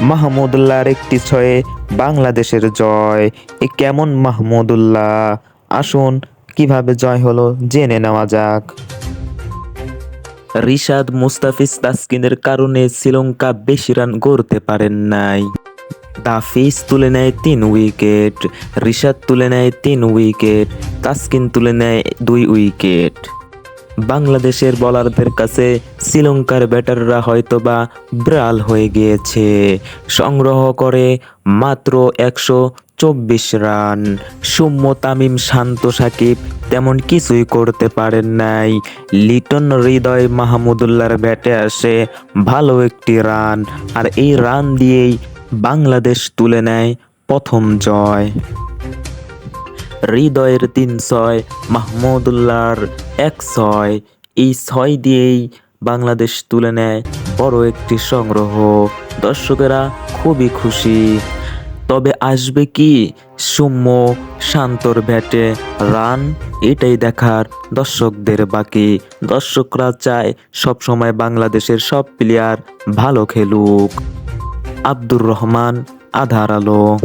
মাহমুদুল্লাহর একটি ছয়ে বাংলাদেশের জয়। এ কেমন মাহমুদুল্লাহ? আসুন কীভাবে জয় হলো জেনে নেওয়া যাক। রিশাদ মুস্তাফিজ তাসকিনের কারণে শ্রীলঙ্কা বেশি রান করতে পারেন নাই। দাফিজ তুলে নেয় তিন উইকেট, রিশাদ তুলে নেয় তিন উইকেট, তাসকিন তুলে নেয় দুই উইকেট। বাংলাদেশের বলারদের কাছে শ্রীলঙ্কার ব্যাটাররা হয়তোবা ব্রাল হয়ে গিয়েছে। সংগ্রহ করে মাত্র একশো চব্বিশ রান। সৌম্য, তামিম, শান্ত, সাকিব তেমন কিছুই করতে পারেন নাই। লিটন হৃদয় মাহমুদুল্লাহর ব্যাটে আসে ভালো একটি রান আর এই রান দিয়েই বাংলাদেশ তুলে নেয় প্রথম জয়। হৃদয়ের তিন ছয় মাহমুদুল্লাহর এক ছয় এই ছয় দিয়েই বাংলাদেশ তুলে নেয় বড় একটি সংগ্রহ। দর্শকেরা খুবই খুশি। তবে আসবে কি? সৌম্য, শান্তর ব্যাটে রান, এটাই দেখার দর্শকদের বাকি। দর্শকরা চায় সবসময় বাংলাদেশের সব প্লেয়ার ভালো খেলুক। আব্দুর রহমান, আধার আলো।